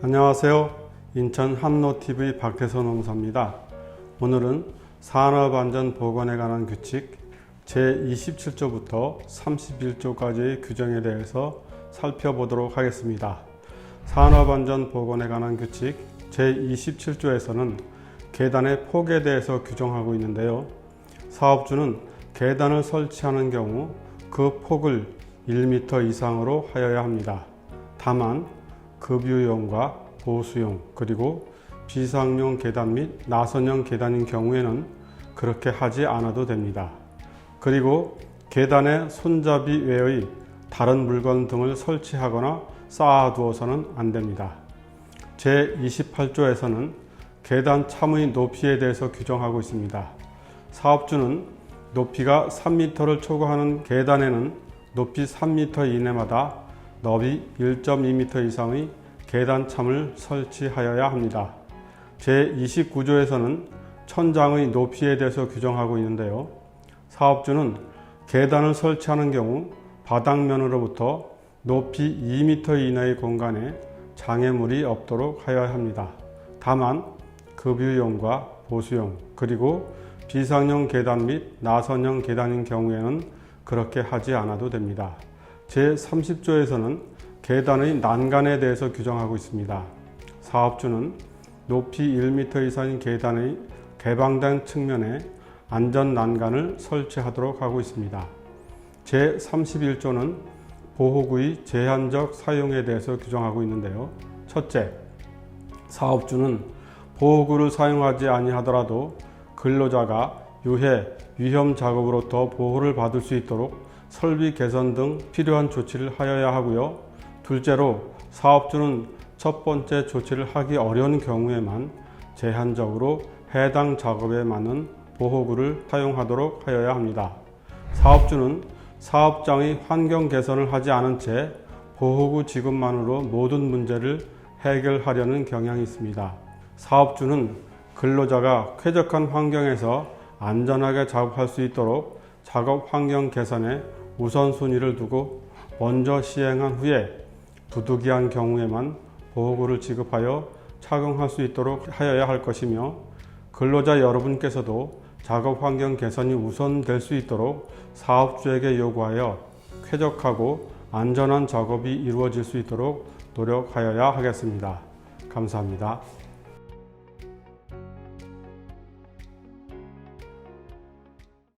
안녕하세요. 인천 한노TV 박태선 농사입니다. 오늘은 산업안전보건에 관한 규칙 제27조부터 31조까지의 규정에 대해서 살펴보도록 하겠습니다. 산업안전보건에 관한 규칙 제27조에서는 계단의 폭에 대해서 규정하고 있는데요. 사업주는 계단을 설치하는 경우 그 폭을 1m 이상으로 하여야 합니다. 다만 급유용과 보수용 그리고 비상용 계단 및 나선형 계단인 경우에는 그렇게 하지 않아도 됩니다. 그리고 계단에 손잡이 외의 다른 물건 등을 설치하거나 쌓아두어서는 안 됩니다. 제28조에서는 계단 참의 높이에 대해서 규정하고 있습니다. 사업주는 높이가 3m를 초과하는 계단에는 높이 3m 이내마다 너비 1.2m 이상의 계단 참을 설치하여야 합니다. 제29조에서는 천장의 높이에 대해서 규정하고 있는데요. 사업주는 계단을 설치하는 경우 바닥면으로부터 높이 2m 이내의 공간에 장애물이 없도록 하여야 합니다. 다만 급유용과 보수용 그리고 비상용 계단 및 나선형 계단인 경우에는 그렇게 하지 않아도 됩니다. 제30조에서는 계단의 난간에 대해서 규정하고 있습니다. 사업주는 높이 1m 이상인 계단의 개방된 측면에 안전 난간을 설치하도록 하고 있습니다. 제31조는 보호구의 제한적 사용에 대해서 규정하고 있는데요. 첫째, 사업주는 보호구를 사용하지 아니하더라도 근로자가 유해, 위험 작업으로부터 보호를 받을 수 있도록 설비 개선 등 필요한 조치를 하여야 하고요. 둘째로 사업주는 첫 번째 조치를 하기 어려운 경우에만 제한적으로 해당 작업에 맞는 보호구를 사용하도록 하여야 합니다. 사업주는 사업장의 환경 개선을 하지 않은 채 보호구 지급만으로 모든 문제를 해결하려는 경향이 있습니다. 사업주는 근로자가 쾌적한 환경에서 안전하게 작업할 수 있도록 작업 환경 개선에 우선순위를 두고 먼저 시행한 후에 부득이한 경우에만 보호구를 지급하여 착용할 수 있도록 하여야 할 것이며 근로자 여러분께서도 작업 환경 개선이 우선될 수 있도록 사업주에게 요구하여 쾌적하고 안전한 작업이 이루어질 수 있도록 노력하여야 하겠습니다. 감사합니다.